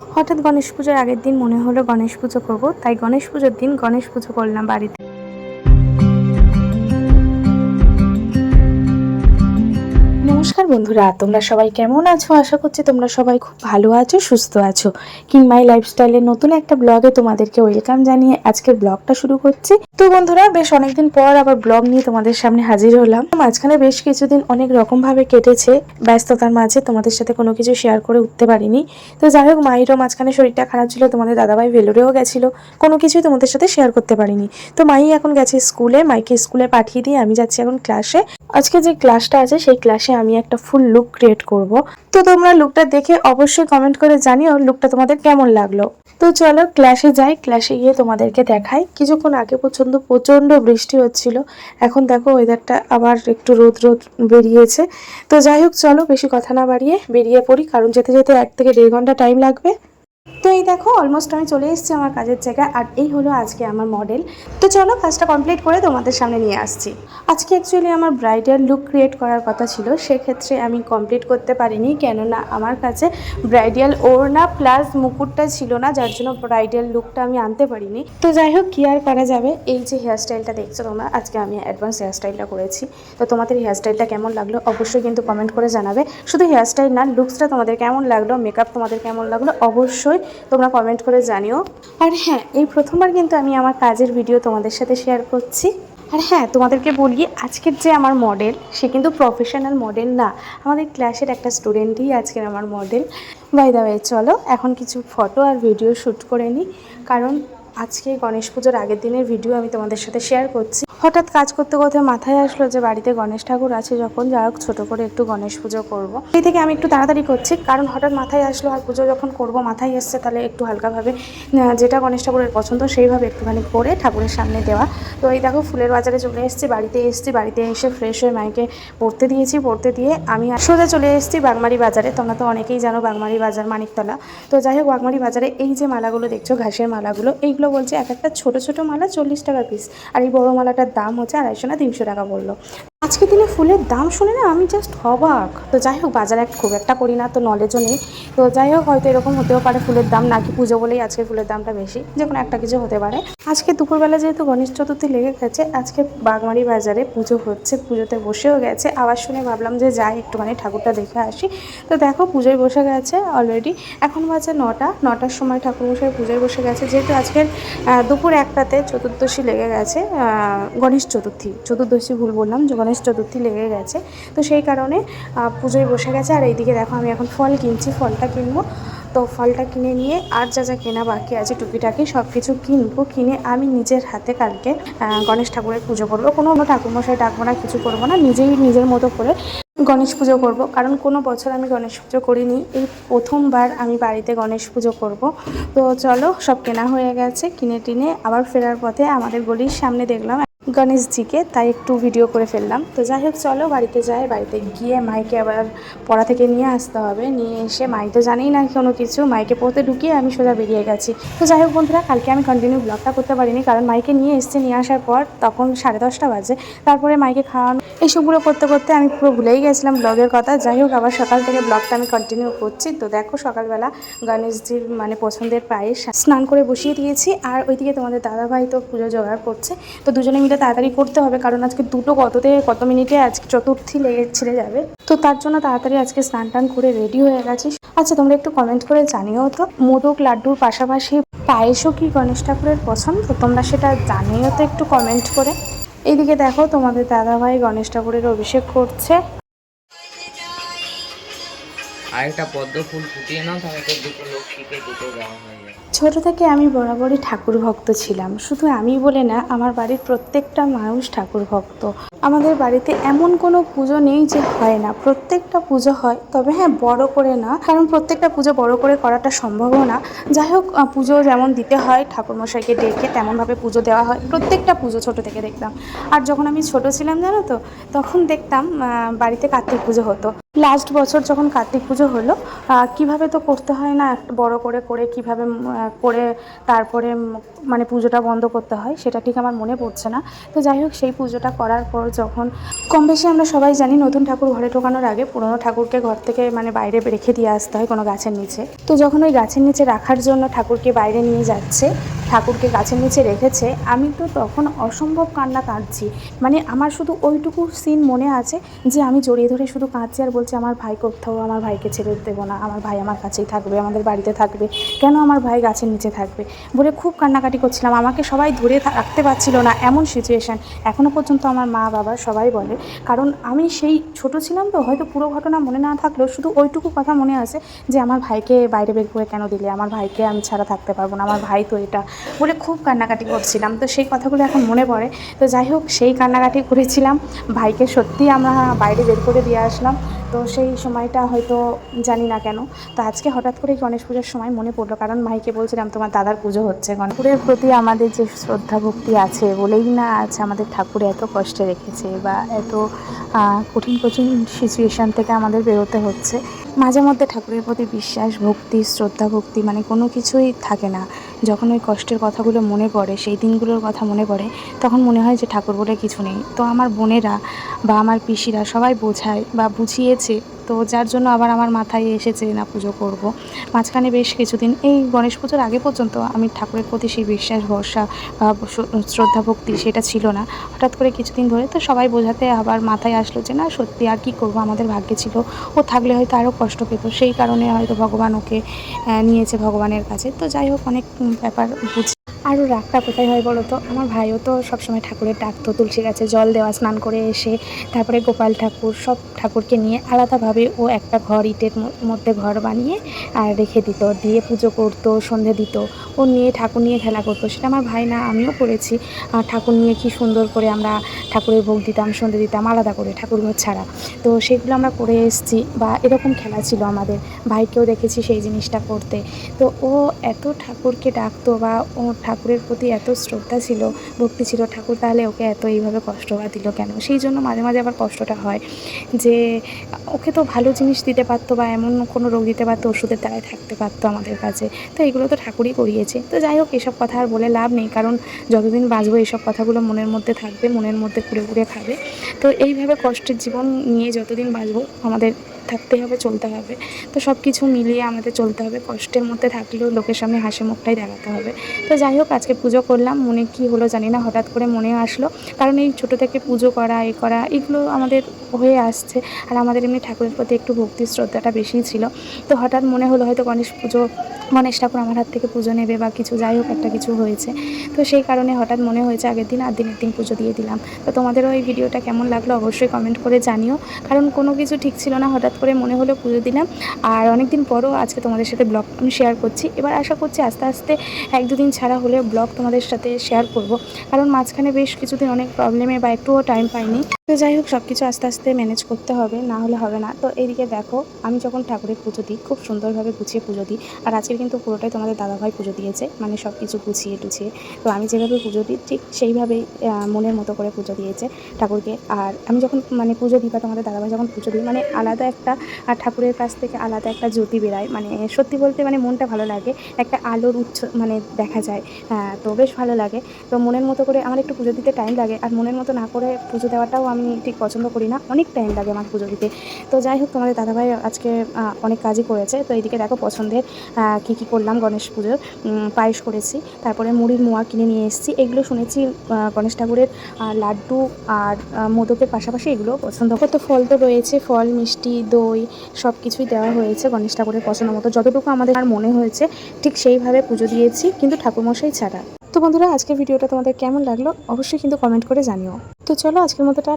হঠাৎ গণেশ পুজোর আগের দিন মনে হলো গণেশ পুজো করব, তাই গণেশ পুজোর দিন গণেশ পুজো করলাম বাড়িতে। বন্ধুরা, তোমরা সবাই কেমন আছো? আশা করছি তোমরা সবাই খুব ভালো আছো, সুস্থ আছো। কিংমাই লাইফস্টাইলের নতুন একটা ব্লগে তোমাদেরকে ওয়েলকাম জানিয়ে আজকের ব্লগটা শুরু করছি। তো বন্ধুরা, বেশ অনেকদিন পর আবার ব্লগ নিয়ে তোমাদের সামনে হাজির হলাম। মাঝখানে বেশ কিছুদিন অনেক রকম ভাবে কেটেছে, ব্যস্ততার মাঝে তোমাদের সাথে কোনো কিছু শেয়ার করে উঠতে পারিনি। তো যাই হোক, মায়েরও মাঝখানে শরীরটা খারাপ ছিল, তোমাদের দাদাভাই ভেলোরেও গেছিল, কোনো কিছুই তোমাদের সাথে শেয়ার করতে পারিনি। তো মাই এখন গেছে স্কুলে, মাইকে স্কুলে পাঠিয়ে দিয়ে আমি যাচ্ছি এখন ক্লাসে আজকে যে ক্লাসটা আছে, সেই ক্লাসে আমি একটা ফুল লুক ক্রিয়েট করব। তো তোমরা লুকটা দেখে অবশ্যই কমেন্ট করে জানিও লুকটা তোমাদের কেমন লাগল। তো চলো ক্লাসে যাই ক্লাসে গিয়ে তোমাদেরকে দেখাই। কিছুক্ষণ আগে পর্যন্ত প্রচণ্ড বৃষ্টি হচ্ছিল। এখন দেখো ওয়েদারটা আবার একটু রোদ রোদ বেরিয়েছে। তো যাই হোক, চলো বেশি কথা না বাড়িয়ে বেরিয়ে পড়ি, কারণ যেতে যেতে এক থেকে দেড় ঘণ্টা টাইম লাগবে। তো এই দেখো অলমোস্ট আমি চলে এসেছি আমার কাজের জায়গায়, আর এই হলো আজকে আমার মডেল তো চলো, কাজটা কমপ্লিট করে তোমাদের সামনে নিয়ে আসছি। আজকে অ্যাকচুয়ালি আমার ব্রাইডাল লুক ক্রিয়েট করার কথা ছিল, সেক্ষেত্রে আমি কমপ্লিট করতে পারিনি, কেননা আমার কাছে ব্রাইডাল ওড়না প্লাস মুকুটটা ছিল না, যার জন্য ব্রাইডাল লুকটা আমি আনতে পারিনি। তো যাই হোক, কি আর করা যাবে? এই যে হেয়ারস্টাইলটা দেখছ তোমরা, আজকে আমি অ্যাডভান্স হেয়ারস্টাইলটা করেছি। তো তোমাদের হেয়ারস্টাইলটা কেমন লাগল? অবশ্যই কিন্তু কমেন্ট করে জানাবে। শুধু হেয়ারস্টাইল না লুকসটা তোমাদের কেমন লাগল মেকআপ তোমাদের কেমন লাগল? অবশ্যই তোমরা কমেন্ট করে জানিও। আর হ্যাঁ এই প্রথমবার কিন্তু আমি আমার কাজের ভিডিও তোমাদের সাথে শেয়ার করছি। আর হ্যাঁ তোমাদেরকে বলি, আজকের যে আমার মডেল সে কিন্তু প্রফেশনাল মডেল না। আমাদের ক্লাসের একটা স্টুডেন্টই আজকের আমার মডেল বাই দা ওয়ে চলো, এখন কিছু ফটো আর ভিডিও শ্যুট করে নিই কারণ আজকে গণেশ পুজোর আগের দিনের ভিডিও আমি তোমাদের সাথে শেয়ার করছি। হঠাৎ কাজ করতে করতে মাথায় আসলো যে বাড়িতে গণেশ ঠাকুর আছে, যখন যা হোক ছোটো করে একটু গণেশ পুজো করব। সেই থেকে আমি একটু তাড়াতাড়ি করছি, কারণ হঠাৎ মাথায় আসলো আর পুজো যখন করব, মাথায় এসছে তাহলে একটু হালকাভাবে যেটা গণেশ ঠাকুরের পছন্দ সেইভাবে একটুখানি করে ঠাকুরের সামনে দেওয়া। তো এই দেখো ফুলের বাজারে চলে এসেছি, বাড়িতে এসেছি, বাড়িতে এসে ফ্রেশ হয়ে মাইকে পড়তে দিয়েছি, পড়তে দিয়ে আমি সোজা চলে এসেছি বাগমারি বাজারে। তোমরা তো অনেকেই জানো বাগমারি বাজার, মানিকতলা। তো যাই হোক বাগমারি বাজারে এই যে মালাগুলো দেখছ, ঘাসের মালাগুলো, এইগুলো বলছে এক একটা ছোট ছোট মালা চল্লিশ টাকা পিস আর এই বড়ো মালাটার দাম হচ্ছে আড়াইশো না তিনশো টাকা বলল। আজকে দিনে ফুলের দাম শুনে না আমি জাস্ট অবাক। তো যাই হোক, বাজারে এক- খুব একটা করি না, তো নলেজও নেই। তো যাই হোক, হয়তো এরকম হতেও পারে ফুলের দাম, নাকি পুজো বলেই আজকে ফুলের দামটা বেশি, যে কোনো একটা কিছু হতে পারে। আজকে দুপুরবেলা যেহেতু গণেশ চতুর্থী লেগে গেছে, আজকে বাগমারি বাজারে পুজো হচ্ছে, পুজোতে বসেও গেছে। আবার শুনে ভাবলাম যে যাই, একটুখানি ঠাকুরটা দেখে আসি। তো দেখো, পুজোয় বসে গেছে অলরেডি এখন বাজে নটা, নটার সময় ঠাকুর ঠাকুরমশাই পুজোয় বসে গেছে। যেহেতু আজকের দুপুর একটাতে চতুর্দশী লেগে গেছে গণেশ চতুর্থী। চতুর্দশী ভুল বললাম গণেশ চতুর্থী লেগে গেছে। তো সেই কারণে পুজোয় বসে গেছে। আর এইদিকে দেখো, আমি এখন ফল কিনছি, ফলটা কিনবো। তো ফলটা কিনে নিয়ে আর যা যা কেনা বাকি আছে টুকিটাকি সব কিছু কিনবো। কিনে আমি নিজের হাতে কালকে গণেশ ঠাকুরের পুজো করব। কোনো ঠাকুরমশাই ডাকবো না, কিছু করব না, নিজেই নিজের মতো করে গণেশ পুজো করব। কারণ কোনো বছর আমি গণেশ পুজো করিনি, এই প্রথমবার আমি বাড়িতে গণেশ পুজো করব। তো চলো, সব কেনা হয়ে গেছে, কিনে টিনে আবার ফেরার পথে আমাদের গলির সামনে দেখলাম গণেশজিকে, তাই একটু ভিডিও করে ফেললাম। তো যাই হোক, চলো বাড়িতে যাই, বাড়িতে গিয়ে মাইকে আবার পড়া থেকে নিয়ে আসতে হবে। নিয়ে এসে মাই তো জানেই না কোনো কিছু, মাইকে পড়তে ঢুকিয়ে আমি সোজা বেরিয়ে গেছি। তো যাই হোক বন্ধুরা, কালকে আমি কন্টিনিউ ব্লগটা করতে পারিনি, কারণ মাইকে নিয়ে এসছে, নিয়ে আসার পর তখন সাড়ে দশটা বাজে। তারপরে মাইকে খাওয়ানো, এইসবগুলো করতে করতে আমি পুরো ভুলেই গেছিলাম ব্লগের কথা। যাই হোক, আবার সকাল থেকে ব্লগটা আমি কন্টিনিউ করছি। তো দেখো সকালবেলা গণেশজির মানে পছন্দের পায়েস স্নান করে বসিয়ে দিয়েছি। আর ওইদিকে তোমাদের দাদাভাই তো পুজো জোগাড় করছে। তো দুজনে মিলে তাড়াতাড়ি করতে হবে, কারণ আজকে দুটো কততে, কত মিনিটে আজকে চতুর্থী লেগে ছেড়ে যাবে। তো তার জন্য তাড়াতাড়ি আজকে স্নান টান করে রেডি হয়ে গেছি। আচ্ছা তোমরা একটু কমেন্ট করে জানিও তো, মোদক লাড্ডুর পাশাপাশি পায়েসও কি গণেশ ঠাকুরের পছন্দ? তোমরা সেটা জানিও তো একটু কমেন্ট করে। এইদিকে দেখো, তোমাদের দাদাভাই গণেশ ঠাকুরের অভিষেক করছে। আরেকটা পদ্ম ফুল ফুটিয়ে নাও, তাহলে দুটো লক্ষ্মীকে দুটো দেওয়া হয়ে যাবে। ছোট থেকে আমি বরাবরই ঠাকুর ভক্ত ছিলাম। শুধু আমি বলে না, আমার বাড়ির প্রত্যেকটা মানুষ ঠাকুর ভক্ত আমাদের বাড়িতে এমন কোনো পুজো নেই যে হয় না। প্রত্যেকটা পুজো হয়, তবে হ্যাঁ বড় করে না। কারণ প্রত্যেকটা পুজো বড় করে করাটা সম্ভবও না। যাই হোক পুজো যেমন দিতে হয়, ঠাকুরমশাইকে ডেকে তেমনভাবে পুজো দেওয়া হয়। প্রত্যেকটা পুজো ছোট থেকে দেখতাম। আর যখন আমি ছোট ছিলাম, জানো তো, তখন দেখতাম বাড়িতে কার্তিক পুজো হতো। লাস্ট বছর যখন কার্তিক পুজো হলো কীভাবে তো করতে হয় না, একটা বড় করে করে কীভাবে করে তারপরে মানে পুজোটা বন্ধ করতে হয়, সেটা ঠিক আমার মনে পড়ছে না। তো যাই হোক, সেই পুজোটা করার পর যখন কম বেশি আমরা সবাই জানি নতুন ঠাকুর ঘরে ঢোকানোর আগে পুরনো ঠাকুরকে ঘর থেকে মানে বাইরে রেখে দিয়ে আসতে হয় কোনো গাছের নিচে। তো যখন ওই গাছের নিচে রাখার জন্য ঠাকুরকে বাইরে নিয়ে যাচ্ছে, ঠাকুরকে গাছের নিচে রেখেছে, আমি তো তখন অসম্ভব কান্না কাঁদছি। মানে আমার শুধু ওইটুকু সিন মনে আছে যে আমি জড়িয়ে ধরে শুধু কাঁদছি আর বলছি, আমার ভাই কোথাও? আমার ভাইকে ছেড়ে দেবো না। আমার ভাই আমার কাছেই থাকবে, আমাদের বাড়িতে থাকবে। কেন আমার ভাই গাছের নিচে থাকবে? বলে খুব কান্নাকাটি করছিলাম। আমাকে সবাই ধরে রাখতে পারছিল না এমন সিচুয়েশান এখনও পর্যন্ত আমার মা বাবা সবাই বলে। কারণ আমি সেই ছোট ছিলাম তো, হয়তো পুরো ঘটনা মনে না থাকলেও শুধু ওইটুকু কথা মনে আছে যে আমার ভাইকে বাইরে বের করে কেন দিলে, আমার ভাইকে আমি ছাড়া থাকতে পারব না, আমার ভাই তো এটা বলে খুব কান্নাকাটি করছিলাম। তো সেই কথাগুলো এখন মনে পড়ে। তো যাই হোক, সেই কান্নাকাটি করেছিলাম। ভাইকে সত্যি আমরা বাইরে বের করে দিয়ে আসলাম। তো সেই সময়টা হয়তো জানি না কেন। তো আজকে হঠাৎ করে গণেশ পুজোর সময় মনে পড়ল, কারণ ভাইকে বলছিলাম তোমার দাদার পুজো হচ্ছে। গণপুরের প্রতি আমাদের যে শ্রদ্ধা ভক্তি আছে, বলেই না আছে আমাদের ঠাকুর এত কষ্টে রেখেছে বা এত কঠিন কঠিন সিচুয়েশান থেকে আমাদের বেরোতে হচ্ছে। মাঝে মধ্যে ঠাকুরের প্রতি বিশ্বাস, ভক্তি, শ্রদ্ধা, ভক্তি মানে কোনো কিছুই থাকে না। যখন ওই কষ্টের কথাগুলো মনে পড়ে, সেই দিনগুলোর কথা মনে পড়ে, তখন মনে হয় যে ঠাকুর বলে কিছু নেই। তো আমার বোনেরা বা আমার পিসিরা সবাই বোঝায় বা বুঝিয়েছে তো যার জন্য আবার আমার মাথায় এসেছে না, পুজো করব। মাঝখানে বেশ কিছুদিন, এই গণেশ পুজোর আগে পর্যন্ত আমি ঠাকুরের প্রতি সেই বিশ্বাস, ভরসা শ্রদ্ধা, ভক্তি সেটা ছিল না। হঠাৎ করে কিছুদিন ধরে তো সবাই বোঝাতে আবার মাথায় আসলো যে না, সত্যি আর কি করব? আমাদের ভাগ্যে ছিল। ও থাকলে হয়তো আরও কষ্ট পেত। সেই কারণে হয়তো ভগবান ওকে নিয়েছে ভগবানের কাছে। তো যাই হোক, অনেক ব্যাপার বুঝি। আরও রাগটা কোথায় হয় বলো তো? আমার ভাইও তো সবসময় ঠাকুরের ডাকতো তুলসী গাছে জল দেওয়া, স্নান করে এসে তারপরে গোপাল ঠাকুর, সব ঠাকুরকে নিয়ে আলাদাভাবে ও একটা ঘর, ইটের মধ্যে ঘর বানিয়ে আর রেখে দিত। দিয়ে পুজো করতো, সন্ধে দিত। ও নিয়ে ঠাকুর নিয়ে খেলা করতো। সেটা আমার ভাই না, আমিও করেছি। ঠাকুর নিয়ে কি সুন্দর করে আমরা ঠাকুরের ভোগ দিতাম, সন্ধে দিতাম, আলাদা করে ঠাকুর ঘর ছাড়া। তো সেগুলো আমরা করে এসেছি বা এরকম খেলা ছিল আমাদের। ভাইকেও দেখেছি সেই জিনিসটা করতে। তো ও এত ঠাকুরকে ডাকতো বা ও ঠাকুরের প্রতি এত শ্রদ্ধা ছিল, ভক্তি ছিল, ঠাকুর তাহলে ওকে এত এইভাবে কষ্ট বা দিল কেন? সেই জন্য মাঝে মাঝে আবার কষ্টটা হয় যে ওকে তো ভালো জিনিস দিতে পারতো বা এমন কোনো রোগ দিতে পারতো, ওষুধের দ্বারাই থাকতে পারতো আমাদের কাছে। তো এগুলো তো ঠাকুরই করিয়েছে। তো যাই হোক, এসব কথা আর বলে লাভ নেই। কারণ যতদিন বাঁচবো, এসব কথাগুলো মনের মধ্যে থাকবে, মনের মধ্যে ঘুরে ঘুরে খাবে। তো এইভাবে কষ্টের জীবন নিয়ে যতদিন বাঁচবো, আমাদের থাকতে হবে, চলতে হবে। তো সব কিছু মিলিয়ে আমাদের চলতে হবে। কষ্টের মধ্যে থাকলেও লোকের সামনে হাসি মুখটাই দেখাতে হবে। তো যাই হোক, আজকে পুজো করলাম। মনে কি হলো জানি না, হঠাৎ করে মনে আসলো। কারণ এই ছোটো থেকে পুজো করা, এ করা, এগুলো আমাদের হয়ে আসছে। আর আমাদের এমনি ঠাকুরের প্রতি একটু ভক্তি শ্রদ্ধাটা বেশিই ছিল। তো হঠাৎ মনে হলো হয়তো গণেশ পুজো, গণেশ ঠাকুর আমার হাত থেকে পুজো নেবে বা কিছু, যাই হোক, একটা কিছু হয়েছে। তো সেই কারণে হঠাৎ মনে হয়েছে আগের দিন আর দিনের দিন পুজো দিয়ে দিলাম। তো তোমাদেরও এই ভিডিওটা কেমন লাগল অবশ্যই কমেন্ট করে জানিও। কারণ কোনো কিছু ঠিক ছিল না, হঠাৎ করে মনে হলো পুজো দিলাম। আর অনেক দিন পরও আজকে তোমাদের সাথে ব্লগ আমি শেয়ার করছি। এবার আশা করছি আস্তে আস্তে এক দুদিন ছাড়া হলে ব্লগ তোমাদের সাথে শেয়ার করব। কারণ মাঝখানে বেশ কিছুদিন অনেক প্রবলেমে বা একটুও টাইম পাইনি। তো যাই হোক সব কিছু আস্তে আস্তে ম্যানেজ করতে হবে, না হলে হবে না। তো এইদিকে দেখো, আমি যখন ঠাকুরের পুজো দিই, খুব সুন্দরভাবে গুছিয়ে পুজো দিই। আর আজকের কিন্তু পুরোটাই তোমাদের দাদাভাই পুজো দিয়েছে মানে সব কিছু গুছিয়ে টুছিয়ে। তো আমি যেভাবে পুজো দিই, ঠিক সেইভাবেই মনের মতো করে পুজো দিয়েছে ঠাকুরকে। আর আমি যখন মানে পুজো দিই বা তোমাদের দাদাভাই যখন পুজো দিই মানে আলাদা একটা ঠাকুরের কাছ থেকে আলাদা একটা জ্যোতি বেরায়। মানে সত্যি বলতে মানে মনটা ভালো লাগে একটা আলোর উচ্ছ মানে দেখা যায়। হ্যাঁ তো বেশ ভালো লাগে। তো মনের মতো করে আমার একটু পুজো দিতে টাইম লাগে। আর মনের মতো না করে পুজো দেওয়াটাও আমি ঠিক পছন্দ করি না। অনেক টাইম লাগে আমার পুজো দিতে। তো যাই হোক তোমাদের দাদাভাই আজকে অনেক কাজই করেছে। তো এইদিকে দেখো পছন্দের কী কী করলাম গণেশ পুজোর। পায়েস করেছি। তারপরে মুড়ির মোয়া কিনে নিয়ে এসেছি। এগুলো শুনেছি গণেশ ঠাকুরের আহ, লাড্ডু আর মোদকের পাশাপাশি এগুলো পছন্দ কত ফল তো রয়েছে, ফল, মিষ্টি, দই সব কিছুই দেওয়া হয়েছে গণেশ ঠাকুরের পছন্দ মতো। যতটুকু আমাদের আর মনে হয়েছে, ঠিক সেইভাবে পুজো দিয়েছি, কিন্তু ঠাকুরমশাই ছাড়া। তো বন্ধুরা, আজকের ভিডিওটা তোমাদের কেমন লাগল? অবশ্যই কিন্তু কমেন্ট করে জানিও। তো চলো, আজকের মতো